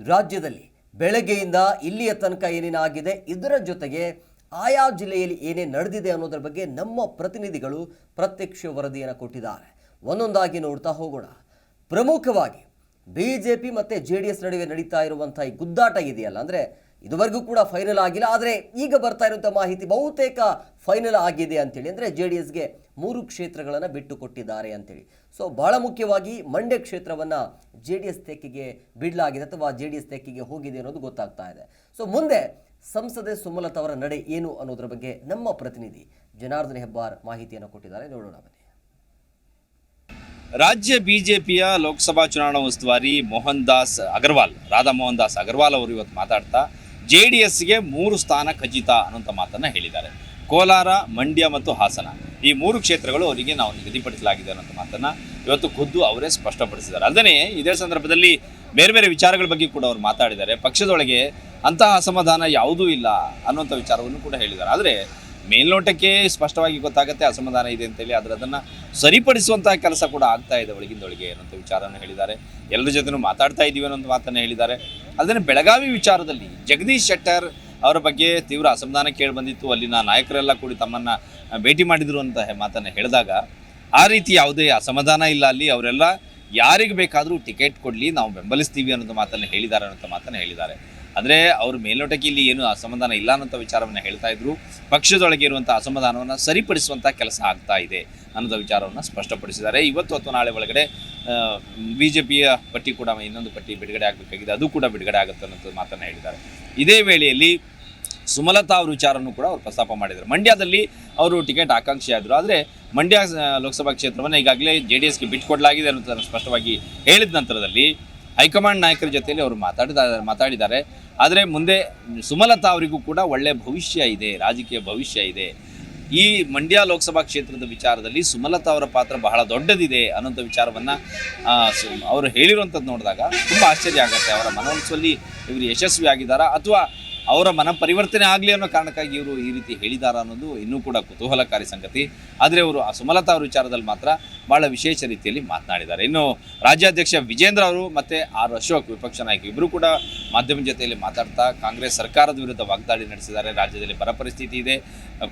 ರಾಜ್ಯದಲ್ಲಿ ಬೆಳಗ್ಗೆಯಿಂದ ಇಲ್ಲಿಯ ತನಕ ಏನೇನಾಗಿದೆ, ಇದರ ಜೊತೆಗೆ ಆಯಾ ಜಿಲ್ಲೆಯಲ್ಲಿ ಏನೇ ನಡೆದಿದೆ ಅನ್ನೋದ್ರ ಬಗ್ಗೆ ನಮ್ಮ ಪ್ರತಿನಿಧಿಗಳು ಪ್ರತ್ಯಕ್ಷ ವರದಿಯನ್ನು ಕೊಟ್ಟಿದ್ದಾರೆ. ಒಂದೊಂದಾಗಿ ನೋಡ್ತಾ ಹೋಗೋಣ. ಪ್ರಮುಖವಾಗಿ ಬಿ ಜೆ ಪಿ ಮತ್ತು ಜೆ ಡಿ ಎಸ್ ನಡುವೆ ನಡೀತಾ ಇರುವಂಥ ಈ ಗುದ್ದಾಟ ಇದೆಯಲ್ಲ, ಅಂದರೆ ಇದುವರೆಗೂ ಕೂಡ ಫೈನಲ್ ಆಗಿಲ್ಲ. ಆದರೆ ಈಗ ಬರ್ತಾ ಇರುವಂಥ ಮಾಹಿತಿ ಬಹುತೇಕ ಫೈನಲ್ ಆಗಿದೆ ಅಂತೇಳಿ. ಅಂದರೆ ಜೆ ಡಿ ಎಸ್ಗೆ ಮೂರು ಕ್ಷೇತ್ರಗಳನ್ನು ಬಿಟ್ಟು ಕೊಟ್ಟಿದ್ದಾರೆ ಅಂತೇಳಿ. ಸೊ ಬಹಳ ಮುಖ್ಯವಾಗಿ ಮಂಡ್ಯ ಕ್ಷೇತ್ರವನ್ನು ಜೆ ಡಿ ಎಸ್ ತೆಕ್ಕಿಗೆ ಬಿಡಲಾಗಿದೆ ಅಥವಾ ಜೆ ಡಿ ಎಸ್ ತೆಕ್ಕಿಗೆ ಹೋಗಿದೆ ಅನ್ನೋದು ಗೊತ್ತಾಗ್ತಾ ಇದೆ. ಸೊ ಮುಂದೆ ಸಂಸದೆ ಸುಮಲತಾ ಅವರ ನಡೆ ಏನು ಅನ್ನೋದ್ರ ಬಗ್ಗೆ ನಮ್ಮ ಪ್ರತಿನಿಧಿ ಜನಾರ್ದನ್ ಹೆಬ್ಬಾರ್ ಮಾಹಿತಿಯನ್ನು ಕೊಟ್ಟಿದ್ದಾರೆ. ನೋಡೋಣ ಬನ್ನಿ. ರಾಜ್ಯ ಬಿಜೆಪಿಯ ಲೋಕಸಭಾ ಚುನಾವಣಾ ಉಸ್ತುವಾರಿ ಮೋಹನ್ ದಾಸ್ ಅಗರ್ವಾಲ್, ರಾಧಾ ಮೋಹನ್ ದಾಸ್ ಅಗರ್ವಾಲ್ ಅವರು ಇವತ್ತು ಮಾತಾಡ್ತಾ ಜೆ ಡಿ ಎಸ್ಗೆ ಮೂರು ಸ್ಥಾನ ಖಚಿತ ಅನ್ನೋಂಥ ಮಾತನ್ನು ಹೇಳಿದ್ದಾರೆ. ಕೋಲಾರ, ಮಂಡ್ಯ ಮತ್ತು ಹಾಸನ. ಈ ಮೂರು ಕ್ಷೇತ್ರಗಳು ಅವರಿಗೆ ನಾವು ನಿಗದಿಪಡಿಸಲಾಗಿದೆ ಅನ್ನೋಂಥ ಮಾತನ್ನು ಇವತ್ತು ಖುದ್ದು ಅವರೇ ಸ್ಪಷ್ಟಪಡಿಸಿದ್ದಾರೆ. ಅಲ್ಲದೆ ಇದೇ ಸಂದರ್ಭದಲ್ಲಿ ಬೇರೆ ಬೇರೆ ವಿಚಾರಗಳ ಬಗ್ಗೆ ಕೂಡ ಅವರು ಮಾತಾಡಿದ್ದಾರೆ. ಪಕ್ಷದೊಳಗೆ ಅಂತಹ ಅಸಮಾಧಾನ ಯಾವುದೂ ಇಲ್ಲ ಅನ್ನುವಂಥ ವಿಚಾರವನ್ನು ಕೂಡ ಹೇಳಿದ್ದಾರೆ. ಆದರೆ ಮೇಲ್ನೋಟಕ್ಕೆ ಸ್ಪಷ್ಟವಾಗಿ ಗೊತ್ತಾಗುತ್ತೆ, ಅಸಮಾಧಾನ ಇದೆ ಅಂತೇಳಿ. ಆದರೆ ಅದನ್ನು ಸರಿಪಡಿಸುವಂತಹ ಕೆಲಸ ಕೂಡ ಆಗ್ತಾ ಇದೆ ಒಳಗಿಂದೊಳಗೆ ಅನ್ನೋಂಥ ವಿಚಾರವನ್ನು ಹೇಳಿದ್ದಾರೆ. ಎಲ್ಲರ ಜೊತೆನೂ ಮಾತಾಡ್ತಾ ಇದ್ದೀವಿ ಅನ್ನೋ ಮಾತನ್ನು ಹೇಳಿದ್ದಾರೆ. ಅದನ್ನು ಬೆಳಗಾವಿ ವಿಚಾರದಲ್ಲಿ ಜಗದೀಶ್ ಶೆಟ್ಟರ್ ಅವರ ಬಗ್ಗೆ ತೀವ್ರ ಅಸಮಾಧಾನ ಕೇಳಿ ಬಂದಿತ್ತು. ಅಲ್ಲಿನ ನಾಯಕರೆಲ್ಲ ಕೂಡಿ ತಮ್ಮನ್ನು ಭೇಟಿ ಮಾಡಿದರು ಅಂತ ಮಾತನ್ನು ಹೇಳಿದಾಗ, ಆ ರೀತಿ ಯಾವುದೇ ಅಸಮಾಧಾನ ಇಲ್ಲ ಅಲ್ಲಿ. ಅವರೆಲ್ಲ ಯಾರಿಗೆ ಬೇಕಾದರೂ ಟಿಕೆಟ್ ಕೊಡಲಿ, ನಾವು ಬೆಂಬಲಿಸ್ತೀವಿ ಅನ್ನೋದು ಮಾತನ್ನು ಹೇಳಿದ್ದಾರೆ ಅನ್ನೋಂಥ ಮಾತನ್ನು ಹೇಳಿದ್ದಾರೆ. ಅಂದರೆ ಅವ್ರ ಮೇಲ್ನೋಟಕ್ಕೆ ಇಲ್ಲಿ ಏನು ಅಸಮಾಧಾನ ಇಲ್ಲ ಅನ್ನೋಂಥ ವಿಚಾರವನ್ನು ಹೇಳ್ತಾ ಇದ್ರು. ಪಕ್ಷದೊಳಗೆ ಇರುವಂಥ ಅಸಮಾಧಾನವನ್ನು ಸರಿಪಡಿಸುವಂಥ ಕೆಲಸ ಆಗ್ತಾ ಇದೆ ಅನ್ನೋದ ವಿಚಾರವನ್ನು ಸ್ಪಷ್ಟಪಡಿಸಿದ್ದಾರೆ. ಇವತ್ತು ಅಥವಾ ನಾಳೆ ಒಳಗಡೆ ಬಿ ಜೆ ಪಿಯ ಪಟ್ಟಿ ಕೂಡ ಇನ್ನೊಂದು ಪಟ್ಟಿ ಬಿಡುಗಡೆ ಆಗಬೇಕಾಗಿದೆ. ಅದು ಕೂಡ ಬಿಡುಗಡೆ ಆಗುತ್ತೆ ಅನ್ನೋದು ಮಾತನ್ನು ಹೇಳಿದ್ದಾರೆ. ಇದೇ ವೇಳೆಯಲ್ಲಿ ಸುಮಲತಾ ಅವ್ರ ವಿಚಾರವನ್ನು ಕೂಡ ಅವರು ಪ್ರಸ್ತಾಪ ಮಾಡಿದರು. ಮಂಡ್ಯದಲ್ಲಿ ಅವರು ಟಿಕೆಟ್ ಆಕಾಂಕ್ಷಿಯಾದರು ಆದರೆ. ಮಂಡ್ಯ ಲೋಕಸಭಾ ಕ್ಷೇತ್ರವನ್ನು ಈಗಾಗಲೇ ಜೆ ಡಿ ಎಸ್ಗೆ ಬಿಟ್ಟುಕೊಡಲಾಗಿದೆ ಅನ್ನೋದನ್ನು ಸ್ಪಷ್ಟವಾಗಿ ಹೇಳಿದ ನಂತರದಲ್ಲಿ ಹೈಕಮಾಂಡ್ ನಾಯಕರ ಜೊತೆಯಲ್ಲಿ ಅವರು ಮಾತಾಡಿದ, ಮಾತಾಡಿದ್ದಾರೆ. ಆದರೆ ಮುಂದೆ ಸುಮಲತಾ ಅವರಿಗೂ ಕೂಡ ಒಳ್ಳೆಯ ಭವಿಷ್ಯ ಇದೆ, ರಾಜಕೀಯ ಭವಿಷ್ಯ ಇದೆ. ಈ ಮಂಡ್ಯ ಲೋಕಸಭಾ ಕ್ಷೇತ್ರದ ವಿಚಾರದಲ್ಲಿ ಸುಮಲತಾ ಅವರ ಪಾತ್ರ ಬಹಳ ದೊಡ್ಡದಿದೆ ಅನ್ನೋಂಥ ವಿಚಾರವನ್ನು ಅವರು ಹೇಳಿರುವಂಥದ್ದು ನೋಡಿದಾಗ ತುಂಬ ಆಶ್ಚರ್ಯ ಆಗುತ್ತೆ. ಅವರ ಮನವೊಲಿಸುವಲ್ಲಿ ಇವರು ಯಶಸ್ವಿ ಆಗಿದ್ದಾರಾ ಅಥವಾ ಅವರ ಮನ ಪರಿವರ್ತನೆ ಆಗಲಿ ಅನ್ನೋ ಕಾರಣಕ್ಕಾಗಿ ಇವರು ಈ ರೀತಿ ಹೇಳಿದಾರ ಅನ್ನೋದು ಇನ್ನೂ ಕೂಡ ಕುತೂಹಲಕಾರಿ ಸಂಗತಿ. ಆದರೆ ಅವರು ಆ ಸುಮಲತಾ ಅವರ ವಿಚಾರದಲ್ಲಿ ಮಾತ್ರ ಬಹಳ ವಿಶೇಷ ರೀತಿಯಲ್ಲಿ ಮಾತನಾಡಿದ್ದಾರೆ. ಇನ್ನು ರಾಜ್ಯಾಧ್ಯಕ್ಷ ವಿಜೇಂದ್ರ ಅವರು ಮತ್ತು ಆರ್ ಅಶೋಕ್ ವಿಪಕ್ಷ ನಾಯಕ ಇಬ್ಬರು ಕೂಡ ಮಾಧ್ಯಮ ಜೊತೆಯಲ್ಲಿ ಮಾತಾಡ್ತಾ ಕಾಂಗ್ರೆಸ್ ಸರ್ಕಾರದ ವಿರುದ್ಧ ವಾಗ್ದಾಳಿ ನಡೆಸಿದ್ದಾರೆ. ರಾಜ್ಯದಲ್ಲಿ ಬರ ಪರಿಸ್ಥಿತಿ ಇದೆ,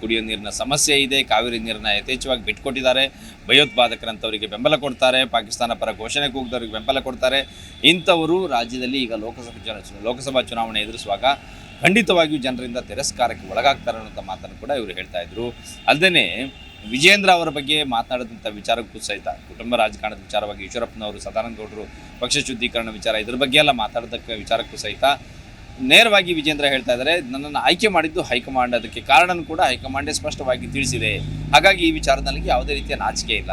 ಕುಡಿಯೋ ನೀರಿನ ಸಮಸ್ಯೆ ಇದೆ, ಕಾವೇರಿ ನೀರನ್ನ ಯಥೇಚ್ಛವಾಗಿ ಬಿಟ್ಕೊಟ್ಟಿದ್ದಾರೆ ಭಯೋತ್ಪಾದಕರಂಥವರಿಗೆ ಬೆಂಬಲ ಕೊಡ್ತಾರೆ, ಪಾಕಿಸ್ತಾನ ಪರ ಘೋಷಣೆ ಕೂಗಿದವರಿಗೆ ಬೆಂಬಲ ಕೊಡ್ತಾರೆ. ಇಂಥವರು ರಾಜ್ಯದಲ್ಲಿ ಈಗ ಲೋಕಸಭಾ ಚುನಾವಣೆ ಲೋಕಸಭಾ ಚುನಾವಣೆ ಎದುರಿಸುವಾಗ ಖಂಡಿತವಾಗಿಯೂ ಜನರಿಂದ ತಿರಸ್ಕಾರಕ್ಕೆ ಒಳಗಾಗ್ತಾರೆ ಅನ್ನೋಂಥ ಮಾತನ್ನು ಕೂಡ ಇವರು ಹೇಳ್ತಾ ಇದ್ರು. ಅಲ್ಲದೆ ವಿಜೇಂದ್ರ ಅವರ ಬಗ್ಗೆ ಮಾತನಾಡಿದಂಥ ವಿಚಾರಕ್ಕೂ ಸಹಿತ, ಕುಟುಂಬ ರಾಜಕಾರಣದ ವಿಚಾರವಾಗಿ ಈಶ್ವರಪ್ಪನವರು, ಸದಾನಂದಗೌಡರು ಪಕ್ಷ ಶುದ್ಧೀಕರಣ ವಿಚಾರ ಇದ್ರ ಬಗ್ಗೆ ಎಲ್ಲ ಮಾತಾಡೋದಕ್ಕೆ ವಿಚಾರಕ್ಕೂ ಸಹಿತ ನೇರವಾಗಿ ವಿಜೇಂದ್ರ ಹೇಳ್ತಾ ಇದ್ದಾರೆ. ನನ್ನನ್ನು ಆಯ್ಕೆ ಮಾಡಿದ್ದು ಹೈಕಮಾಂಡ್. ಅದಕ್ಕೆ ಕಾರಣನೂ ಕೂಡ ಹೈಕಮಾಂಡೇ ಸ್ಪಷ್ಟವಾಗಿ ತಿಳಿಸಿದೆ. ಹಾಗಾಗಿ ಈ ವಿಚಾರದಲ್ಲಿ ಯಾವುದೇ ರೀತಿಯ ನಾಚಿಕೆ ಇಲ್ಲ.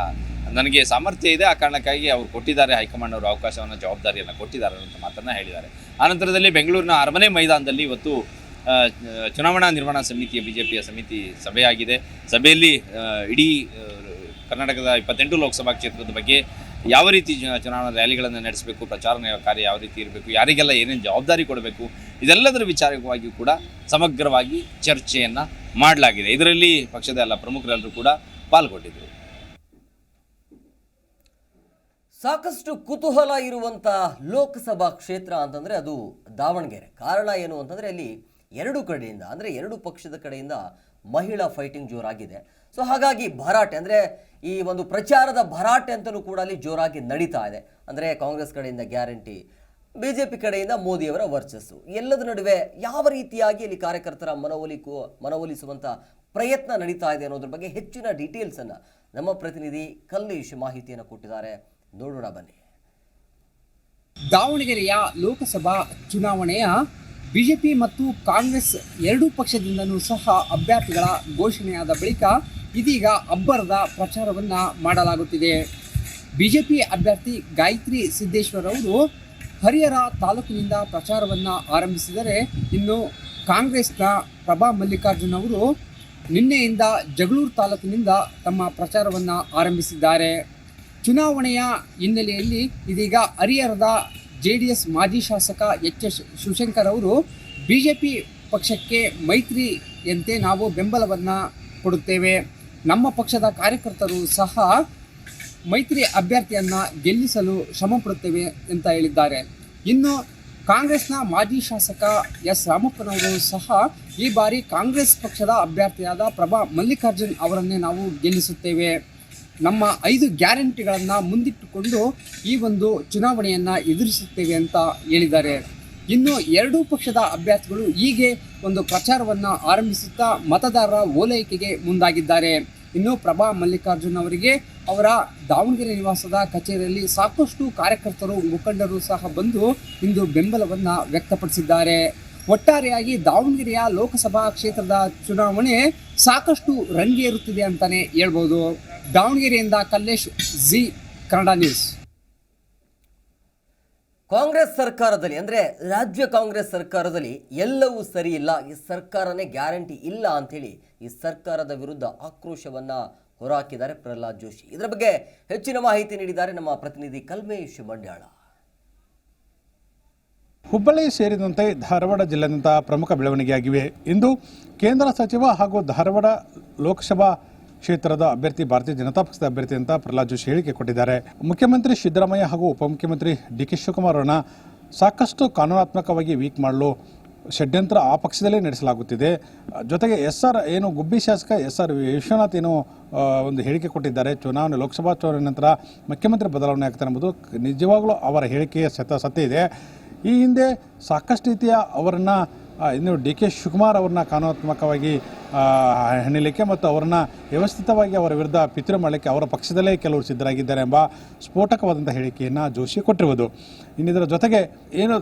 ನನಗೆ ಸಾಮರ್ಥ್ಯ ಇದೆ, ಆ ಕಾರಣಕ್ಕಾಗಿ ಅವರು ಕೊಟ್ಟಿದ್ದಾರೆ, ಹೈಕಮಾಂಡ್ ಅವರು ಅವಕಾಶವನ್ನು, ಜವಾಬ್ದಾರಿಯನ್ನು ಕೊಟ್ಟಿದ್ದಾರೆ ಅಂತ ಮಾತನ್ನು ಹೇಳಿದ್ದಾರೆ. ಆನಂತರದಲ್ಲಿ ಬೆಂಗಳೂರಿನ ಅರಮನೆ ಮೈದಾನದಲ್ಲಿ ಇವತ್ತು ಚುನಾವಣಾ ನಿರ್ವಹಣಾ ಸಮಿತಿಯ ಬಿ ಜೆ ಪಿಯ ಸಮಿತಿ ಸಭೆಯಾಗಿದೆ. ಸಭೆಯಲ್ಲಿ ಇಡೀ ಕರ್ನಾಟಕದ ಇಪ್ಪತ್ತೆಂಟು ಲೋಕಸಭಾ ಕ್ಷೇತ್ರದ ಬಗ್ಗೆ ಯಾವ ರೀತಿ ಚುನಾವಣಾ ರ್ಯಾಲಿಗಳನ್ನು ನಡೆಸಬೇಕು, ಪ್ರಚಾರ ಕಾರ್ಯ ಯಾವ ರೀತಿ ಇರಬೇಕು, ಯಾರಿಗೆಲ್ಲ ಏನೇನು ಜವಾಬ್ದಾರಿ ಕೊಡಬೇಕು, ಇದೆಲ್ಲದರ ವಿಚಾರವಾಗಿ ಕೂಡ ಸಮಗ್ರವಾಗಿ ಚರ್ಚೆಯನ್ನು ಮಾಡಲಾಗಿದೆ. ಇದರಲ್ಲಿ ಪಕ್ಷದ ಎಲ್ಲ ಪ್ರಮುಖರೆಲ್ಲರೂ ಕೂಡ ಪಾಲ್ಗೊಂಡಿದ್ದರು. ಸಾಕಷ್ಟು ಕುತೂಹಲ ಇರುವಂಥ ಲೋಕಸಭಾ ಕ್ಷೇತ್ರ ಅಂತಂದರೆ ಅದು ದಾವಣಗೆರೆ. ಕಾರಣ ಏನು ಅಂತಂದರೆ ಅಲ್ಲಿ ಎರಡು ಕಡೆಯಿಂದ, ಅಂದರೆ ಎರಡು ಪಕ್ಷದ ಕಡೆಯಿಂದ ಮಹಿಳಾ ಫೈಟಿಂಗ್ ಜೋರಾಗಿದೆ. ಸೊ ಹಾಗಾಗಿ ಭರಾಟೆ, ಅಂದರೆ ಈ ಒಂದು ಪ್ರಚಾರದ ಭರಾಟೆ ಅಂತಲೂ ಕೂಡ ಅಲ್ಲಿ ಜೋರಾಗಿ ನಡೀತಾ ಇದೆ. ಅಂದರೆ ಕಾಂಗ್ರೆಸ್ ಕಡೆಯಿಂದ ಗ್ಯಾರಂಟಿ ಬಿ ಜೆ ಪಿ ಕಡೆಯಿಂದ ಮೋದಿಯವರ ವರ್ಚಸ್ಸು. ಎಲ್ಲದ ನಡುವೆ ಯಾವ ರೀತಿಯಾಗಿ ಅಲ್ಲಿ ಕಾರ್ಯಕರ್ತರ ಮನವೊಲಿಕು ಮನವೊಲಿಸುವಂಥ ಪ್ರಯತ್ನ ನಡೀತಾ ಇದೆ ಅನ್ನೋದ್ರ ಬಗ್ಗೆ ಹೆಚ್ಚಿನ ಡೀಟೇಲ್ಸನ್ನು ನಮ್ಮ ಪ್ರತಿನಿಧಿ ಕಲ್ಲೇಶ್ ಮಾಹಿತಿಯನ್ನು ಕೊಟ್ಟಿದ್ದಾರೆ. ನೋಡೋಣ ಬನ್ನಿ. ದಾವಣಗೆರೆಯ ಲೋಕಸಭಾ ಚುನಾವಣೆಯ ಬಿಜೆಪಿ ಮತ್ತು ಕಾಂಗ್ರೆಸ್ ಎರಡೂ ಪಕ್ಷದಿಂದಲೂ ಸಹ ಅಭ್ಯರ್ಥಿಗಳ ಘೋಷಣೆಯಾದ ಬಳಿಕ ಇದೀಗ ಅಬ್ಬರದ ಪ್ರಚಾರವನ್ನು ಮಾಡಲಾಗುತ್ತಿದೆ. ಬಿಜೆಪಿ ಅಭ್ಯರ್ಥಿ ಗಾಯತ್ರಿ ಸಿದ್ದೇಶ್ವರ್ ಅವರು ಹರಿಹರ ತಾಲೂಕಿನಿಂದ ಪ್ರಚಾರವನ್ನು ಆರಂಭಿಸಿದರೆ ಇನ್ನು ಕಾಂಗ್ರೆಸ್ನ ಪ್ರಭಾ ಮಲ್ಲಿಕಾರ್ಜುನ್ ಅವರು ನಿನ್ನೆಯಿಂದ ಜಗಳೂರು ತಾಲೂಕಿನಿಂದ ತಮ್ಮ ಪ್ರಚಾರವನ್ನು ಆರಂಭಿಸಿದ್ದಾರೆ. ಚುನಾವಣೆಯ ಹಿನ್ನೆಲೆಯಲ್ಲಿ ಇದೀಗ ಹರಿಹರದ ಜೆ ಡಿ ಎಸ್ ಮಾಜಿ ಶಾಸಕ ಎಚ್ ಎಸ್ ಶಿವಶಂಕರ್ ಅವರು ಬಿ ಜೆ ಪಿ ಪಕ್ಷಕ್ಕೆ ಮೈತ್ರಿಯಂತೆ ನಾವು ಬೆಂಬಲವನ್ನು ಕೊಡುತ್ತೇವೆ. ನಮ್ಮ ಪಕ್ಷದ ಕಾರ್ಯಕರ್ತರು ಸಹ ಮೈತ್ರಿ ಅಭ್ಯರ್ಥಿಯನ್ನು ಗೆಲ್ಲಿಸಲು ಶ್ರಮ ಪಡುತ್ತೇವೆ ಅಂತ ಹೇಳಿದ್ದಾರೆ. ಇನ್ನು ಕಾಂಗ್ರೆಸ್ನ ಮಾಜಿ ಶಾಸಕ ಎಸ್ ರಾಮಪ್ಪನವರು ಸಹ ಈ ಬಾರಿ ಕಾಂಗ್ರೆಸ್ ಪಕ್ಷದ ಅಭ್ಯರ್ಥಿಯಾದ ಪ್ರಭಾ ಮಲ್ಲಿಕಾರ್ಜುನ್ ಅವರನ್ನೇ ನಾವು ಗೆಲ್ಲಿಸುತ್ತೇವೆ. ನಮ್ಮ ಐದು ಗ್ಯಾರಂಟಿಗಳನ್ನು ಮುಂದಿಟ್ಟುಕೊಂಡು ಈ ಒಂದು ಚುನಾವಣೆಯನ್ನು ಎದುರಿಸುತ್ತೇವೆ ಅಂತ ಹೇಳಿದ್ದಾರೆ. ಇನ್ನು ಎರಡೂ ಪಕ್ಷದ ಅಭ್ಯರ್ಥಿಗಳು ಹೀಗೆ ಒಂದು ಪ್ರಚಾರವನ್ನು ಆರಂಭಿಸುತ್ತಾ ಮತದಾರರ ಓಲೈಕೆಗೆ ಮುಂದಾಗಿದ್ದಾರೆ. ಇನ್ನು ಪ್ರಭಾ ಮಲ್ಲಿಕಾರ್ಜುನ್ ಅವರಿಗೆ ಅವರ ದಾವಣಗೆರೆ ನಿವಾಸದ ಕಚೇರಿಯಲ್ಲಿ ಸಾಕಷ್ಟು ಕಾರ್ಯಕರ್ತರು, ಮುಖಂಡರು ಸಹ ಬಂದು ಇಂದು ಬೆಂಬಲವನ್ನು ವ್ಯಕ್ತಪಡಿಸಿದ್ದಾರೆ. ಒಟ್ಟಾರೆಯಾಗಿ ದಾವಣಗೆರೆಯ ಲೋಕಸಭಾ ಕ್ಷೇತ್ರದ ಚುನಾವಣೆ ಸಾಕಷ್ಟು ರಂಗೇರುತ್ತಿದೆ ಅಂತಲೇ ಹೇಳ್ಬೋದು. ದಾವಣಗೆರೆಯಿಂದ Kallesh Zee Kannada news. Congress ಸರ್ಕಾರದಲ್ಲಿ ಅಂದರೆ ರಾಜ್ಯ ಕಾಂಗ್ರೆಸ್ ಸರ್ಕಾರದಲ್ಲಿ ಎಲ್ಲವೂ ಸರಿ ಇಲ್ಲ ಈ ಸರ್ಕಾರನೇ ಗ್ಯಾರಂಟಿ ಇಲ್ಲ ಅಂಥೇಳಿ ಈ ಸರ್ಕಾರದ ವಿರುದ್ಧ ಆಕ್ರೋಶವನ್ನು ಹೊರಹಾಕಿದ್ದಾರೆ ಪ್ರಹ್ಲಾದ್ ಜೋಶಿ. ಇದರ ಬಗ್ಗೆ ಹೆಚ್ಚಿನ ಮಾಹಿತಿ ನೀಡಿದ್ದಾರೆ ನಮ್ಮ ಪ್ರತಿನಿಧಿ ಕಲ್ಮೇಶ್ ಮಂಡ್ಯಾಳ. ಹುಬ್ಬಳ್ಳಿ ಸೇರಿದಂತೆ ಧಾರವಾಡ ಜಿಲ್ಲೆಯಂತಹ ಪ್ರಮುಖ ಬೆಳವಣಿಗೆಯಾಗಿವೆ. ಇಂದು ಕೇಂದ್ರ ಸಚಿವ ಹಾಗೂ ಧಾರವಾಡ ಲೋಕಸಭಾ ಕ್ಷೇತ್ರದ ಅಭ್ಯರ್ಥಿ, ಭಾರತೀಯ ಜನತಾ ಪಕ್ಷದ ಅಭ್ಯರ್ಥಿ ಅಂತ ಪ್ರಹ್ಲಾದ್ ಜೋಶಿ ಹೇಳಿಕೆ ಕೊಟ್ಟಿದ್ದಾರೆ. ಮುಖ್ಯಮಂತ್ರಿ ಸಿದ್ದರಾಮಯ್ಯ ಹಾಗೂ ಉಪಮುಖ್ಯಮಂತ್ರಿ ಡಿ ಕೆ ಶಿವಕುಮಾರ್ ಅವರನ್ನ ಸಾಕಷ್ಟು ಕಾನೂನಾತ್ಮಕವಾಗಿ ವೀಕ್ ಮಾಡಲು, ಷಡ್ಯಂತ್ರ ಆ ಪಕ್ಷದಲ್ಲೇ ನಡೆಸಲಾಗುತ್ತಿದೆ. ಜೊತೆಗೆ ಎಸ್ ಆರ್ ಏನು ಗುಬ್ಬಿ ಶಾಸಕ ಎಸ್ ಆರ್ ವಿಶ್ವನಾಥ್ ಏನು ಒಂದು ಹೇಳಿಕೆ ಕೊಟ್ಟಿದ್ದಾರೆ. ಚುನಾವಣೆ ಲೋಕಸಭಾ ಚುನಾವಣೆ ನಂತರ ಮುಖ್ಯಮಂತ್ರಿ ಬದಲಾವಣೆ ಆಗ್ತಾರೆ ಎಂಬುದು ನಿಜವಾಗ್ಲೂ ಅವರ ಹೇಳಿಕೆಯ ಸತ ಸತ್ಯ ಇದೆ. ಈ ಹಿಂದೆ ಸಾಕಷ್ಟು ರೀತಿಯ ಅವರನ್ನು ಇನ್ನು ಡಿ ಕೆ ಶಿವಕುಮಾರ್ ಅವ್ರನ್ನ ಕಾನೂನಾತ್ಮಕವಾಗಿ ಹೆಣಿಲಿಕ್ಕೆ ಮತ್ತು ಅವರನ್ನ ವ್ಯವಸ್ಥಿತವಾಗಿ ಅವರ ವಿರುದ್ಧ ಪಿತೃ ಮಾಡಲಿಕ್ಕೆ ಅವರ ಪಕ್ಷದಲ್ಲೇ ಕೆಲವರು ಸಿದ್ಧರಾಗಿದ್ದಾರೆ ಎಂಬ ಸ್ಫೋಟಕವಾದಂಥ ಹೇಳಿಕೆಯನ್ನು ಜೋಶಿ ಕೊಟ್ಟಿರುವುದು. ಇನ್ನಿದರ ಜೊತೆಗೆ ಏನು,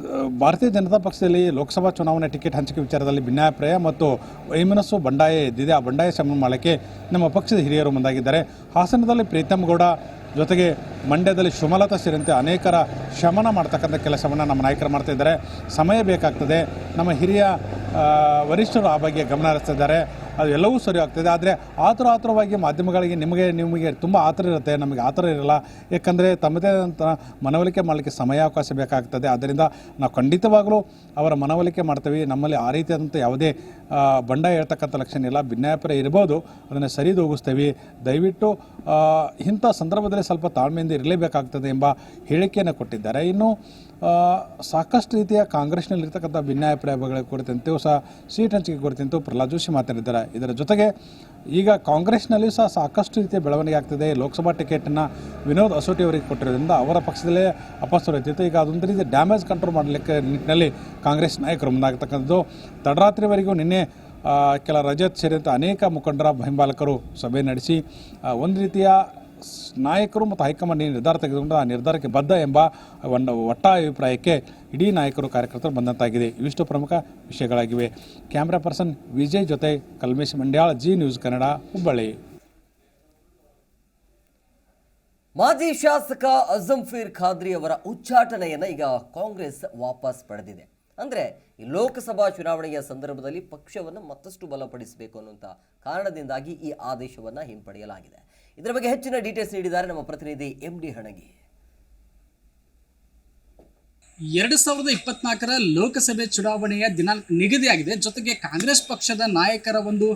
ಭಾರತೀಯ ಜನತಾ ಪಕ್ಷದಲ್ಲಿ ಲೋಕಸಭಾ ಚುನಾವಣೆ ಟಿಕೆಟ್ ಹಂಚಿಕೆ ವಿಚಾರದಲ್ಲಿ ಭಿನ್ನಾಭಿಪ್ರಾಯ ಮತ್ತು ವೈಮನಸ್ಸು ಬಂಡಾಯ ಎದ್ದಿದೆ. ಆ ಬಂಡಾಯ ಶಮನ ಮಾಡಲಿಕ್ಕೆ ನಮ್ಮ ಪಕ್ಷದ ಹಿರಿಯರು ಮುಂದಾಗಿದ್ದಾರೆ. ಹಾಸನದಲ್ಲಿ ಪ್ರೀತಮ್ ಗೌಡ ಜೊತೆಗೆ ಮಂಡ್ಯದಲ್ಲಿ ಸುಮಲತಾ ಸೇರಿದಂತೆ ಅನೇಕರ ಶಮನ ಮಾಡ್ತಕ್ಕಂಥ ಕೆಲಸವನ್ನು ನಮ್ಮ ನಾಯಕರು ಮಾಡ್ತಾ ಸಮಯ ಬೇಕಾಗ್ತದೆ. ನಮ್ಮ ಹಿರಿಯ ವರಿಷ್ಠರು ಆ ಬಗ್ಗೆ ಗಮನ ಹರಿಸ್ತಾ ಇದ್ದಾರೆ ಅದು ಎಲ್ಲವೂ ಸರಿ ಆಗ್ತದೆ. ಆದರೆ ಆತುರ ಆತುರವಾಗಿ ಮಾಧ್ಯಮಗಳಿಗೆ ನಿಮಗೆ ನಿಮಗೆ ತುಂಬ ಆತರ ಇರುತ್ತೆ. ನಮಗೆ ಆತರ ಇರಲ್ಲ. ಯಾಕಂದರೆ ತಮ್ಮದೇ ಆದಂಥ ಮನವೊಲಿಕೆ ಮಾಡಲಿಕ್ಕೆ ಸಮಯಾವಕಾಶ ಬೇಕಾಗ್ತದೆ. ಆದ್ದರಿಂದ ನಾವು ಖಂಡಿತವಾಗಲೂ ಅವರ ಮನವೊಲಿಕೆ ಮಾಡ್ತೀವಿ. ನಮ್ಮಲ್ಲಿ ಆ ರೀತಿಯಾದಂಥ ಯಾವುದೇ ಬಂಡ ಹೇಳ್ತಕ್ಕಂಥ ಲಕ್ಷಣ ಇಲ್ಲ. ಭಿನ್ನಾಭಿಪ್ರಾಯ ಇರ್ಬೋದು ಅದನ್ನು ಸರಿದೂಗಿಸ್ತೇವೆ ದಯವಿಟ್ಟು ಇಂಥ ಸಂದರ್ಭದಲ್ಲಿ ಸ್ವಲ್ಪ ತಾಳ್ಮೆಯಿಂದ ಇರಲೇಬೇಕಾಗ್ತದೆ ಎಂಬ ಹೇಳಿಕೆಯನ್ನು ಕೊಟ್ಟಿದ್ದಾರೆ. ಇನ್ನು ಸಾಕಷ್ಟು ರೀತಿಯ ಕಾಂಗ್ರೆಸ್ನಲ್ಲಿರ್ತಕ್ಕಂಥ ಭಿನ್ನಾಭಿಪ್ರಾಯಗಳ ಕುರಿತಂತೆಯೂ ಸಹ ಸೀಟ್ ಹಂಚಿಕೆ ಕುರಿತಂತೆ ಪ್ರಹ್ಲಾದ್ ಜೋಶಿ ಮಾತನಾಡಿದ್ದಾರೆ. ಇದರ ಜೊತೆಗೆ ಈಗ ಕಾಂಗ್ರೆಸ್ನಲ್ಲಿ ಸಹ ಸಾಕಷ್ಟು ರೀತಿಯ ಬೆಳವಣಿಗೆ ಆಗ್ತಿದೆ. ಲೋಕಸಭಾ ಟಿಕೆಟನ್ನು ವಿನೋದ್ ಅಸೋಟಿ ಅವರಿಗೆ ಕೊಟ್ಟಿರೋದ್ರಿಂದ ಅವರ ಪಕ್ಷದಲ್ಲೇ ಅಪಸ್ವರ ಇರ್ತಿತ್ತು. ಈಗ ಅದೊಂದು ರೀತಿ ಡ್ಯಾಮೇಜ್ ಕಂಟ್ರೋಲ್ ಮಾಡಲಿಕ್ಕೆ ನಿಟ್ಟಿನಲ್ಲಿ ಕಾಂಗ್ರೆಸ್ ನಾಯಕರು ಮುಂದಾಗತಕ್ಕಂಥದ್ದು. ತಡರಾತ್ರಿವರೆಗೂ ನಿನ್ನೆ ಕೆಲ ರಜತ್ ಸೇರಿದಂತೆ ಅನೇಕ ಮುಖಂಡರ ಬೆಂಬಲಕರು ಸಭೆ ನಡೆಸಿ ಒಂದು ರೀತಿಯ ನಾಯಕರು ಮತ್ತು ಹೈಕಮಾಂಡ್ ಏನು ನಿರ್ಧಾರ ತೆಗೆದುಕೊಂಡು ಆ ನಿರ್ಧಾರಕ್ಕೆ ಬದ್ಧ ಎಂಬ ಒಂದು ಒಟ್ಟ ಅಭಿಪ್ರಾಯಕ್ಕೆ ಇಡೀ ನಾಯಕರು ಕಾರ್ಯಕರ್ತರು ಬಂದಂತಾಗಿದೆ. ಇವಿಷ್ಟು ಪ್ರಮುಖ ವಿಷಯಗಳಾಗಿವೆ. ಕ್ಯಾಮ್ರಾ ಪರ್ಸನ್ ವಿಜಯ್ ಜೊತೆ ಕಲ್ಮೇಶ್ ಮಂಡ್ಯಾಳ್, ಜಿ ನ್ಯೂಸ್ ಕನ್ನಡ, ಹುಬ್ಬಳ್ಳಿ. ಮಾಜಿ ಶಾಸಕ ಅಜಂಫೀರ್ ಖಾದ್ರಿ ಅವರ ಉಚ್ಚಾಟನೆಯನ್ನು ಈಗ ಕಾಂಗ್ರೆಸ್ ವಾಪಸ್ ಪಡೆದಿದೆ. ಅಂದರೆ ಈ ಲೋಕಸಭಾ ಚುನಾವಣೆಯ ಸಂದರ್ಭದಲ್ಲಿ ಪಕ್ಷವನ್ನು ಮತ್ತಷ್ಟು ಬಲಪಡಿಸಬೇಕು ಅನ್ನುವಂಥ ಕಾರಣದಿಂದಾಗಿ ಈ ಆದೇಶವನ್ನು ಹಿಂಪಡೆಯಲಾಗಿದೆ. ಇದರ ಬಗ್ಗೆ ಹೆಚ್ಚಿನ ಡೀಟೇಲ್ಸ್ ನೀಡಿದ್ದಾರೆ ನಮ್ಮ ಪ್ರತಿನಿಧಿ ಎಂ ಡಿ ಹಣಗಿ. ಎರಡು ಸಾವಿರದ ಇಪ್ಪತ್ನಾಲ್ಕರ ಲೋಕಸಭೆ ಚುನಾವಣೆಯ ದಿನಾಂಕ ನಿಗದಿಯಾಗಿದೆ. ಜೊತೆಗೆ ಕಾಂಗ್ರೆಸ್ ಪಕ್ಷದ ನಾಯಕರ ಒಂದು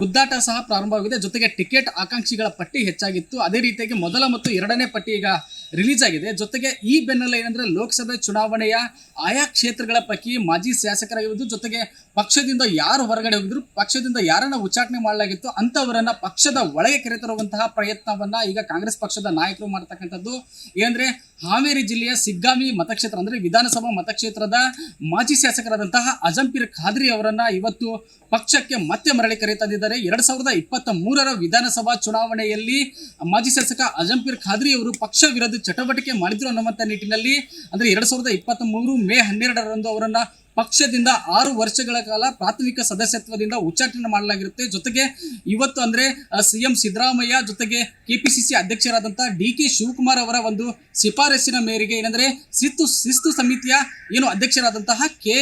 ಗುದ್ದಾಟ ಸಹ ಪ್ರಾರಂಭವಾಗಿದೆ. ಜೊತೆಗೆ ಟಿಕೆಟ್ ಆಕಾಂಕ್ಷಿಗಳ ಪಟ್ಟಿ ಹೆಚ್ಚಾಗಿತ್ತು. ಅದೇ ರೀತಿಯಾಗಿ ಮೊದಲ ಮತ್ತು ಎರಡನೇ ಪಟ್ಟಿ ಈಗ ರಿಲೀಸ್ ಆಗಿದೆ. ಜೊತೆಗೆ ಈ ಬೆನ್ನಲ್ಲೇ ಏನಂದ್ರೆ ಲೋಕಸಭೆ ಚುನಾವಣೆಯ ಆಯಾ ಕ್ಷೇತ್ರಗಳ ಪೈಕಿ ಮಾಜಿ ಶಾಸಕರಾಗಿರುವುದು, ಜೊತೆಗೆ ಪಕ್ಷದಿಂದ ಯಾರು ಹೊರಗಡೆ ಹೋಗಿದ್ರು, ಪಕ್ಷದಿಂದ ಯಾರನ್ನ ಉಚ್ಚಾಟನೆ ಮಾಡಲಾಗಿತ್ತು ಅಂತವರನ್ನ ಪಕ್ಷದ ಒಳಗೆ ಕರೆತರುವಂತಹ ಪ್ರಯತ್ನವನ್ನ ಈಗ ಕಾಂಗ್ರೆಸ್ ಪಕ್ಷದ ನಾಯಕರು ಮಾಡ್ತಕ್ಕಂಥದ್ದು. ಏನಂದ್ರೆ ಹಾವೇರಿ ಜಿಲ್ಲೆಯ ಸಿಗ್ಗಾಮಿ ಮತಕ್ಷೇತ್ರ, ಅಂದ್ರೆ ವಿಧಾನಸಭಾ ಮತಕ್ಷೇತ್ರದ ಮಾಜಿ ಶಾಸಕರಾದಂತಹ ಅಜಂಪೀರ್ ಖಾದ್ರಿ ಅವರನ್ನ ಇವತ್ತು ಪಕ್ಷಕ್ಕೆ ಮತ್ತೆ ಮರಳಿ ಕರೆತಂದಿದ್ದಾರೆ ಎರಡ್ ಸಾವಿರದ ಇಪ್ಪತ್ತ ಮೂರರ ವಿಧಾನಸಭಾ ಚುನಾವಣೆಯಲ್ಲಿ ಮಾಜಿ ಶಾಸಕ ಅಜಂಪೀರ್ ಖಾದ್ರಿ ಅವರು ಪಕ್ಷ ವಿರೋಧಿ ಚಟುವಟಿಕೆ ಮಾಡಿದ್ರು ಅನ್ನುವಂಥ ನಿಟ್ಟಿನಲ್ಲಿ. ಅಂದರೆ ಎರಡು ಸಾವಿರದ ಇಪ್ಪತ್ತ್ ಮೂರು ಮೇ ಹನ್ನೆರಡರಂದು ಅವರನ್ನ ಪಕ್ಷದಿಂದ ಆರು ವರ್ಷಗಳ ಕಾಲ ಪ್ರಾಥಮಿಕ ಸದಸ್ಯತ್ವದಿಂದ ಉಚ್ಚಾಟನೆ ಮಾಡಲಾಗಿರುತ್ತೆ. ಜೊತೆಗೆ ಇವತ್ತು ಅಂದ್ರೆ ಸಿಎಂ ಸಿದ್ದರಾಮಯ್ಯ ಜೊತೆಗೆ ಕೆಪಿಸಿಸಿ ಅಧ್ಯಕ್ಷರಾದಂಥ ಡಿ ಕೆ ಶಿವಕುಮಾರ್ ಅವರ ಒಂದು ಶಿಫಾರಸಿನ ಮೇರೆಗೆ ಏನಂದ್ರೆ, ಶಿಸ್ತು ಶಿಸ್ತು ಸಮಿತಿಯ ಏನು ಅಧ್ಯಕ್ಷರಾದಂತಹ ಕೆ.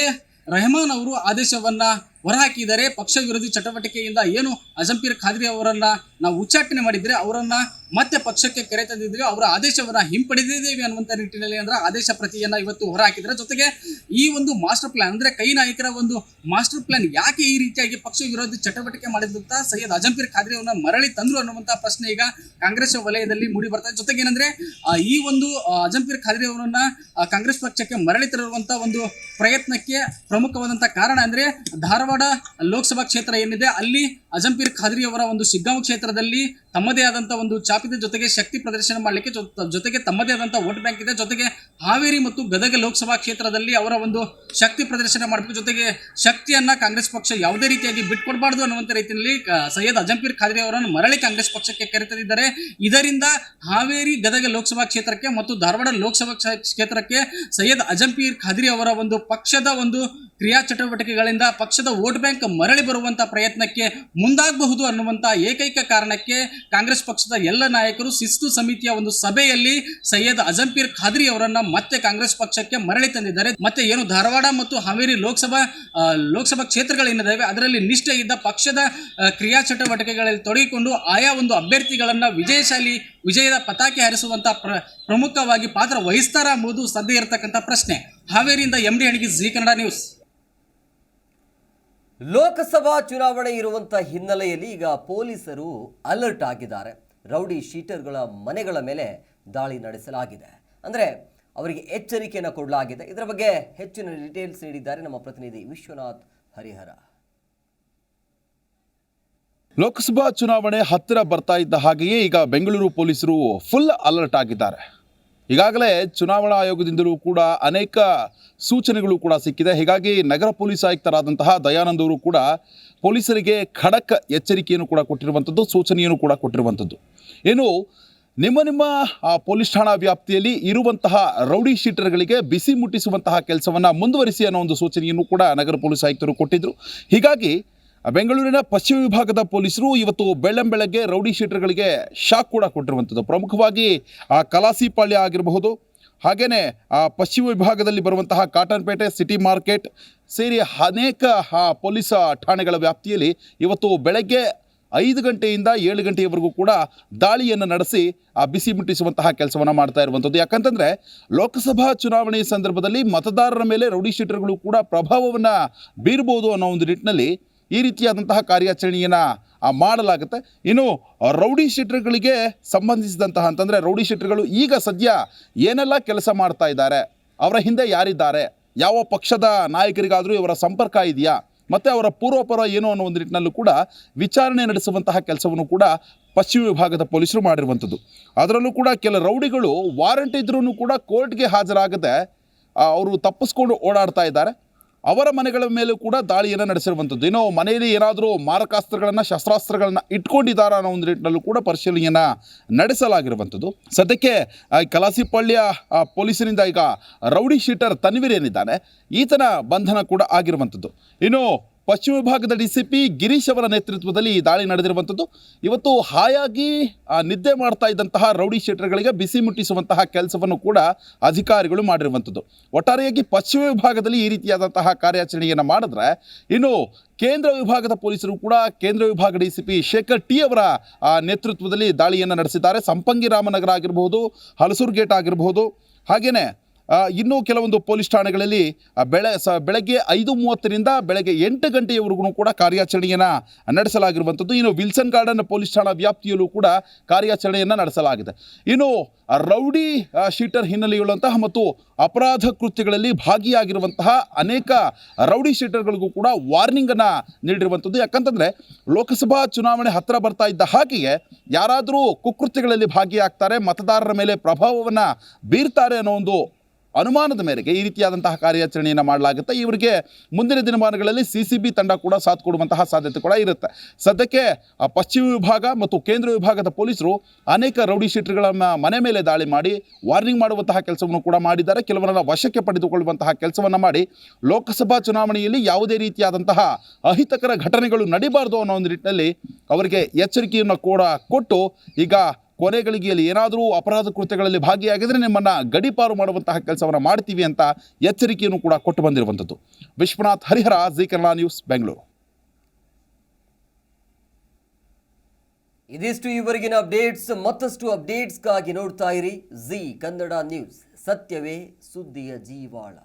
ರೆಹಮಾನ್ ಅವರು ಆದೇಶವನ್ನ ಹೊರಹಾಕಿದ್ದಾರೆ. ಪಕ್ಷ ವಿರೋಧಿ ಚಟುವಟಿಕೆಯಿಂದ ಏನು ಅಜಂಪೀರ್ ಖಾದ್ರಿ ಅವರನ್ನ ನಾವು ಉಚ್ಚಾಟನೆ ಮಾಡಿದ್ರೆ ಅವರನ್ನ ಮತ್ತೆ ಪಕ್ಷಕ್ಕೆ ಕರೆ ತಂದಿದ್ರೆ ಅವರ ಆದೇಶವನ್ನ ಹಿಂಪಡೆದಿದ್ದೇವೆ ಅನ್ನುವಂತ ನಿಟ್ಟಿನಲ್ಲಿ ಅಂದ್ರೆ ಆದೇಶ ಪ್ರತಿಯನ್ನ ಇವತ್ತು ಹೊರ ಹಾಕಿದ್ರೆ ಜೊತೆಗೆ ಈ ಒಂದು ಮಾಸ್ಟರ್ ಪ್ಲಾನ್ ಅಂದ್ರೆ ಕೈ ನಾಯಕರ ಒಂದು ಮಾಸ್ಟರ್ ಪ್ಲಾನ್ ಯಾಕೆ ಈ ರೀತಿಯಾಗಿ ಪಕ್ಷ ವಿರೋಧಿ ಚಟುವಟಿಕೆ ಮಾಡಿದಂತ ಸೈಯದ್ ಅಜಂಪೀರ್ ಖಾದ್ರಿ ಅವರನ್ನ ಮರಳಿ ತಂದ್ರು ಅನ್ನುವಂತ ಪ್ರಶ್ನೆ ಈಗ ಕಾಂಗ್ರೆಸ್ ವಲಯದಲ್ಲಿ ಮೂಡಿ ಬರ್ತದೆ. ಏನಂದ್ರೆ ಈ ಒಂದು ಅಜಂಪೀರ್ ಖಾದ್ರಿ ಅವರನ್ನ ಕಾಂಗ್ರೆಸ್ ಪಕ್ಷಕ್ಕೆ ಮರಳಿ ತರುವಂತ ಒಂದು ಪ್ರಯತ್ನಕ್ಕೆ ಪ್ರಮುಖವಾದಂತ ಕಾರಣ ಅಂದ್ರೆ ಧಾರವಾಡ ಲೋಕಸಭಾ ಕ್ಷೇತ್ರ ಏನಿದೆ, ಅಲ್ಲಿ ಅಜಂಪೀರ್ ಖಾದ್ರಿ ಅವರ ಒಂದು ಶಿಗ್ಗಾಂವ್ ಕ್ಷೇತ್ರದಲ್ಲಿ ತಮ್ಮದೇ ಆದಂಥ ಒಂದು ಚಾಪಿದ ಜೊತೆಗೆ ಶಕ್ತಿ ಪ್ರದರ್ಶನ ಮಾಡಲಿಕ್ಕೆ ಜೊತೆಗೆ ತಮ್ಮದೇ ಆದಂಥ ವೋಟ್ ಬ್ಯಾಂಕ್ ಇದೆ. ಜೊತೆಗೆ ಹಾವೇರಿ ಮತ್ತು ಗದಗ ಲೋಕಸಭಾ ಕ್ಷೇತ್ರದಲ್ಲಿ ಅವರ ಒಂದು ಶಕ್ತಿ ಪ್ರದರ್ಶನ ಮಾಡಬೇಕು. ಜೊತೆಗೆ ಶಕ್ತಿಯನ್ನ ಕಾಂಗ್ರೆಸ್ ಪಕ್ಷ ಯಾವುದೇ ರೀತಿಯಾಗಿ ಬಿಟ್ಕೊಡಬಾರ್ದು ಅನ್ನುವಂತ ರೀತಿಯಲ್ಲಿ ಸೈಯದ್ ಅಜಂಪೀರ್ ಖಾದ್ರಿ ಅವರನ್ನು ಮರಳಿ ಕಾಂಗ್ರೆಸ್ ಪಕ್ಷಕ್ಕೆ ಕರೆತಂದಿದ್ದಾರೆ ಇದರಿಂದ ಹಾವೇರಿ, ಗದಗ ಲೋಕಸಭಾ ಕ್ಷೇತ್ರಕ್ಕೆ ಮತ್ತು ಧಾರವಾಡ ಲೋಕಸಭಾ ಕ್ಷ- ಕ್ಷೇತ್ರಕ್ಕೆ ಸೈಯದ್ ಅಜಂಪೀರ್ ಖಾದ್ರಿ ಅವರ ಒಂದು ಪಕ್ಷದ ಒಂದು ಕ್ರಿಯಾ ಚಟುವಟಿಕೆಗಳಿಂದ ಪಕ್ಷದ ವೋಟ್ ಬ್ಯಾಂಕ್ ಮರಳಿ ಬರುವಂತ ಪ್ರಯತ್ನಕ್ಕೆ ಮುಂದಾಗಬಹುದು ಅನ್ನುವಂತ ಏಕೈಕ ಕಾರಣಕ್ಕೆ ಕಾಂಗ್ರೆಸ್ ಪಕ್ಷದ ಎಲ್ಲ ನಾಯಕರು ಶಿಸ್ತು ಸಮಿತಿಯ ಒಂದು ಸಭೆಯಲ್ಲಿ ಸೈಯದ್ ಅಜಂಪೀರ್ ಖಾದ್ರಿ ಅವರನ್ನ ಮತ್ತೆ ಕಾಂಗ್ರೆಸ್ ಪಕ್ಷಕ್ಕೆ ಮರಳಿ ತಂದಿದ್ದಾರೆ. ಮತ್ತೆ ಏನು ಧಾರವಾಡ ಮತ್ತು ಹಾವೇರಿ ಲೋಕಸಭಾ ಲೋಕಸಭಾ ಕ್ಷೇತ್ರಗಳೇನಿದ್ದಾವೆ ಅದರಲ್ಲಿ ನಿಷ್ಠೆ ಇದ್ದ ಪಕ್ಷದ ಕ್ರಿಯಾ ಚಟುವಟಿಕೆಗಳಲ್ಲಿ ತೊಡಗಿಕೊಂಡು ಆಯಾ ಒಂದು ಅಭ್ಯರ್ಥಿಗಳನ್ನ ವಿಜಯಶಾಲಿ, ವಿಜಯದ ಪತಾಕೆ ಹಾರಿಸುವಂತ ಪ್ರ, ಪ್ರಮುಖವಾಗಿ ಪಾತ್ರ ವಹಿಸ್ತಾರ ಎಂಬುದು ಸದ್ಯ ಇರತಕ್ಕಂಥ ಪ್ರಶ್ನೆ. ಹಾವೇರಿಯಿಂದ M D Hanige Zee Kannada news. Lok Sabha ಚುನಾವಣೆ ಇರುವಂಥ ಹಿನ್ನೆಲೆಯಲ್ಲಿ ಈಗ ಪೊಲೀಸರು ಅಲರ್ಟ್ ಆಗಿದ್ದಾರೆ. ರೌಡಿ ಶೀಟರ್ಗಳ ಮನೆಗಳ ಮೇಲೆ ದಾಳಿ ನಡೆಸಲಾಗಿದೆ. ಅಂದರೆ ಅವರಿಗೆ ಎಚ್ಚರಿಕೆಯನ್ನು ಕೊಡಲಾಗಿದೆ. ಇದರ ಬಗ್ಗೆ ಹೆಚ್ಚಿನ ಡೀಟೇಲ್ಸ್ ನೀಡಿದ್ದಾರೆ ನಮ್ಮ ಪ್ರತಿನಿಧಿ ವಿಶ್ವನಾಥ್ ಹರಿಹರ. ಲೋಕಸಭಾ ಚುನಾವಣೆ ಹತ್ತಿರ ಬರ್ತಾ ಇದ್ದ ಹಾಗೆಯೇ ಈಗ ಬೆಂಗಳೂರು ಪೊಲೀಸರು ಫುಲ್ ಅಲರ್ಟ್ ಆಗಿದ್ದಾರೆ. ಈಗಾಗಲೇ ಚುನಾವಣಾ ಆಯೋಗದಿಂದಲೂ ಕೂಡ ಅನೇಕ ಸೂಚನೆಗಳು ಕೂಡ ಸಿಕ್ಕಿದೆ. ಹೀಗಾಗಿ ನಗರ ಪೊಲೀಸ್ ಆಯುಕ್ತರಾದಂತಹ ದಯಾನಂದ್ ಅವರು ಕೂಡ ಪೊಲೀಸರಿಗೆ ಖಡಕ್ ಎಚ್ಚರಿಕೆಯನ್ನು ಕೂಡ ಕೊಟ್ಟಿರುವಂಥದ್ದು ಸೂಚನೆಯನ್ನು ಕೂಡ ಕೊಟ್ಟಿರುವಂಥದ್ದು ಏನು, ನಿಮ್ಮ ನಿಮ್ಮ ಪೊಲೀಸ್ ಠಾಣಾ ವ್ಯಾಪ್ತಿಯಲ್ಲಿ ಇರುವಂತಹ ರೌಡಿ ಶೀಟರ್ಗಳಿಗೆ ಬಿಸಿ ಮುಟ್ಟಿಸುವಂತಹ ಕೆಲಸವನ್ನು ಮುಂದುವರಿಸಿ ಅನ್ನೋ ಒಂದು ಸೂಚನೆಯನ್ನು ಕೂಡ ನಗರ ಪೊಲೀಸ್ ಆಯುಕ್ತರು ಕೊಟ್ಟಿದ್ದರು ಹೀಗಾಗಿ ಬೆಂಗಳೂರಿನ ಪಶ್ಚಿಮ ವಿಭಾಗದ ಪೊಲೀಸರು ಇವತ್ತು ಬೆಳ್ಳಂಬೆಳಗ್ಗೆ ರೌಡಿ ಶೀಟರ್ಗಳಿಗೆ ಶಾಕ್ ಕೂಡ ಕೊಟ್ಟಿರುವಂಥದ್ದು. ಪ್ರಮುಖವಾಗಿ ಆ ಕಲಾಸಿಪಾಳ್ಯ ಆಗಿರಬಹುದು. ಹಾಗೆಯೇ ಆ ಪಶ್ಚಿಮ ವಿಭಾಗದಲ್ಲಿ ಬರುವಂತಹ ಕಾಟನ್ಪೇಟೆ, ಸಿಟಿ ಮಾರ್ಕೆಟ್ ಸೇರಿ ಅನೇಕ, ಆ, ಪೊಲೀಸ್ ಠಾಣೆಗಳ ವ್ಯಾಪ್ತಿಯಲ್ಲಿ ಇವತ್ತು ಬೆಳಗ್ಗೆ ಐದು ಗಂಟೆಯಿಂದ ಏಳು ಗಂಟೆಯವರೆಗೂ ಕೂಡ ದಾಳಿಯನ್ನು ನಡೆಸಿ, ಆ, ಬಿಸಿ ಮುಟ್ಟಿಸುವಂತಹ ಕೆಲಸವನ್ನು ಮಾಡ್ತಾ ಇರುವಂಥದ್ದು. ಯಾಕಂತಂದರೆ ಲೋಕಸಭಾ ಚುನಾವಣೆಯ ಸಂದರ್ಭದಲ್ಲಿ ಮತದಾರರ ಮೇಲೆ ರೌಡಿ ಶೀಟರ್ಗಳು ಕೂಡ ಪ್ರಭಾವವನ್ನು ಬೀರ್ಬೋದು ಅನ್ನೋ ಒಂದು ನಿಟ್ಟಿನಲ್ಲಿ ಈ ರೀತಿಯಾದಂತಹ ಕಾರ್ಯಾಚರಣೆಯನ್ನು ಮಾಡಲಾಗುತ್ತೆ. ಇನ್ನು, ರೌಡಿ ಶೀಟರ್ಗಳಿಗೆ ಸಂಬಂಧಿಸಿದಂತಹ ಅಂತಂದರೆ, ರೌಡಿ ಶೀಟರ್ಗಳು ಈಗ ಸದ್ಯ ಏನೆಲ್ಲ ಕೆಲಸ ಮಾಡ್ತಾ ಇದ್ದಾರೆ, ಅವರ ಹಿಂದೆ ಯಾರಿದ್ದಾರೆ, ಯಾವ ಪಕ್ಷದ ನಾಯಕರಿಗಾದರೂ ಇವರ ಸಂಪರ್ಕ ಇದೆಯಾ, ಮತ್ತು ಅವರ ಪೂರ್ವಪರ ಏನು ಅನ್ನೋ ಒಂದು ನಿಟ್ಟಿನಲ್ಲೂ ಕೂಡ ವಿಚಾರಣೆ ನಡೆಸುವಂತಹ ಕೆಲಸವನ್ನು ಕೂಡ ಪಶ್ಚಿಮ ವಿಭಾಗದ ಪೊಲೀಸರು ಮಾಡಿರುವಂಥದ್ದು. ಅದರಲ್ಲೂ ಕೂಡ ಕೆಲ ರೌಡಿಗಳು ವಾರಂಟ್ ಇದ್ರೂ ಕೂಡ ಕೋರ್ಟ್ಗೆ ಹಾಜರಾಗದೆ ಅವರು ತಪ್ಪಿಸ್ಕೊಂಡು ಓಡಾಡ್ತಾ ಇದ್ದಾರೆ. ಅವರ ಮನೆಗಳ ಮೇಲೂ ಕೂಡ ದಾಳಿಯನ್ನು ನಡೆಸಿರುವಂಥದ್ದು. ಏನೋ ಮನೆಯಲ್ಲಿ ಏನಾದರೂ ಮಾರಕಾಸ್ತ್ರಗಳನ್ನು, ಶಸ್ತ್ರಾಸ್ತ್ರಗಳನ್ನು ಇಟ್ಕೊಂಡಿದ್ದಾರೆ ಅನ್ನೋ ಒಂದು ನಿಟ್ಟಿನಲ್ಲೂ ಕೂಡ ಪರಿಶೀಲನೆಯನ್ನು ನಡೆಸಲಾಗಿರುವಂಥದ್ದು. ಸದ್ಯಕ್ಕೆ ಕಲಾಸಿಪಳ್ಳಿಯ ಪೊಲೀಸರಿಂದ ಈಗ ರೌಡಿ ಶೀಟರ್ ತನ್ವೀರ್ ಏನಿದ್ದಾನೆ, ಈತನ ಬಂಧನ ಕೂಡ ಆಗಿರುವಂಥದ್ದು. ಇನ್ನು ಪಶ್ಚಿಮ ವಿಭಾಗದ ಡಿ ಸಿ ಪಿ ಗಿರೀಶ್ ಅವರ ನೇತೃತ್ವದಲ್ಲಿ ಈ ದಾಳಿ ನಡೆದಿರುವಂಥದ್ದು. ಇವತ್ತು ಹಾಯಾಗಿ ನಿದ್ದೆ ಮಾಡ್ತಾ ಇದ್ದಂತಹ ರೌಡಿ ಶೀಟರ್ಗಳಿಗೆ ಬಿಸಿ ಮುಟ್ಟಿಸುವಂತಹ ಕೆಲಸವನ್ನು ಕೂಡ ಅಧಿಕಾರಿಗಳು ಮಾಡಿರುವಂಥದ್ದು. ಒಟ್ಟಾರೆಯಾಗಿ ಪಶ್ಚಿಮ ವಿಭಾಗದಲ್ಲಿ ಈ ರೀತಿಯಾದಂತಹ ಕಾರ್ಯಾಚರಣೆಯನ್ನು ಮಾಡಿದ್ರೆ, ಇನ್ನು ಕೇಂದ್ರ ವಿಭಾಗದ ಪೊಲೀಸರು ಕೂಡ ಕೇಂದ್ರ ವಿಭಾಗ D C P Shekhar T ಅವರ ನೇತೃತ್ವದಲ್ಲಿ ದಾಳಿಯನ್ನು ನಡೆಸಿದ್ದಾರೆ. ಸಂಪಂಗಿ ರಾಮನಗರ ಆಗಿರಬಹುದು ಹಲಸೂರು ಗೇಟ್ ಆಗಿರಬಹುದು ಹಾಗೆಯೇ ಇನ್ನೂ ಕೆಲವೊಂದು ಪೊಲೀಸ್ ಠಾಣೆಗಳಲ್ಲಿ ಬೆಳೆ, ಸ, ಬೆಳಗ್ಗೆ ಐದು ಮೂವತ್ತರಿಂದ ಬೆಳಗ್ಗೆ ಎಂಟು ಗಂಟೆಯವರೆಗೂ ಕೂಡ ಕಾರ್ಯಾಚರಣೆಯನ್ನು ನಡೆಸಲಾಗಿರುವಂಥದ್ದು. ಇನ್ನು ವಿಲ್ಸನ್ ಗಾರ್ಡನ್ ಪೊಲೀಸ್ ಠಾಣಾ ವ್ಯಾಪ್ತಿಯಲ್ಲೂ ಕೂಡ ಕಾರ್ಯಾಚರಣೆಯನ್ನು ನಡೆಸಲಾಗಿದೆ. ಇನ್ನು ರೌಡಿ ಶೀಟರ್ ಹಿನ್ನೆಲೆಯುಳ್ಳಂತಹ ಮತ್ತು ಅಪರಾಧ ಕೃತ್ಯಗಳಲ್ಲಿ ಭಾಗಿಯಾಗಿರುವಂತಹ ಅನೇಕ ರೌಡಿ ಶೀಟರ್ಗಳಿಗೂ ಕೂಡ ವಾರ್ನಿಂಗನ್ನು ನೀಡಿರುವಂಥದ್ದು. ಯಾಕಂತಂದರೆ, ಲೋಕಸಭಾ ಚುನಾವಣೆ ಹತ್ತಿರ ಬರ್ತಾ ಇದ್ದ ಹಾಗೆಯೇ, ಯಾರಾದರೂ ಕುಕೃತ್ಯಗಳಲ್ಲಿ ಭಾಗಿಯಾಗ್ತಾರೆ, ಮತದಾರರ ಮೇಲೆ ಪ್ರಭಾವವನ್ನು ಬೀರ್ತಾರೆ ಅನ್ನೋ ಒಂದು ಅನುಮಾನದ ಮೇರೆಗೆ ಈ ರೀತಿಯಾದಂತಹ ಕಾರ್ಯಾಚರಣೆಯನ್ನು ಮಾಡಲಾಗುತ್ತೆ. ಇವರಿಗೆ ಮುಂದಿನ ದಿನಮಾನಗಳಲ್ಲಿ ಸಿ ಸಿ ಬಿ ತಂಡ ಕೂಡ ಸಾಥ್ ಕೊಡುವಂತಹ ಸಾಧ್ಯತೆ ಕೂಡ ಇರುತ್ತೆ. ಸದ್ಯಕ್ಕೆ ಪಶ್ಚಿಮ ವಿಭಾಗ ಮತ್ತು ಕೇಂದ್ರ ವಿಭಾಗದ ಪೊಲೀಸರು ಅನೇಕ ರೌಡಿ ಶೀಟರ್ಗಳ ಮನೆ ಮೇಲೆ ದಾಳಿ ಮಾಡಿ, ವಾರ್ನಿಂಗ್ ಮಾಡುವಂತಹ ಕೆಲಸವನ್ನು ಕೂಡ ಮಾಡಿದ್ದಾರೆ. ಕೆಲವರನ್ನ ವಶಕ್ಕೆ ಪಡೆದುಕೊಳ್ಳುವಂತಹ ಕೆಲಸವನ್ನು ಮಾಡಿ, ಲೋಕಸಭಾ ಚುನಾವಣೆಯಲ್ಲಿ ಯಾವುದೇ ರೀತಿಯಾದಂತಹ ಅಹಿತಕರ ಘಟನೆಗಳು ನಡೀಬಾರ್ದು ಅನ್ನೋ ಒಂದು ನಿಟ್ಟಿನಲ್ಲಿ ಅವರಿಗೆ ಎಚ್ಚರಿಕೆಯನ್ನು ಕೂಡ ಕೊಟ್ಟು, ಈಗ ಕೊನೆಗಳಿಗೆಯಲ್ಲಿ ಏನಾದರೂ ಅಪರಾಧ ಕೃತ್ಯಗಳಲ್ಲಿ ಭಾಗಿಯಾಗಿದ್ದರೆ ನಿಮ್ಮನ್ನು ಗಡಿಪಾರು ಮಾಡುವಂತಹ ಕೆಲಸವನ್ನು ಮಾಡ್ತೀವಿ ಅಂತ ಎಚ್ಚರಿಕೆಯನ್ನು ಕೂಡ ಕೊಟ್ಟು ಬಂದಿರುವಂಥದ್ದು. Vishwanath Harihara, Zee Kannada news, Bengaluru. ಇದಿಷ್ಟು ಇವರೆಗಿನ ಅಪ್ಡೇಟ್ಸ್. ಮತ್ತಷ್ಟು ಅಪ್ಡೇಟ್ಸ್ಗಾಗಿ ನೋಡ್ತಾ ಇರಿ ಜಿ ಕನ್ನಡ ನ್ಯೂಸ್. ಸತ್ಯವೇ ಸುದ್ದಿಯ ಜೀವಾಳ.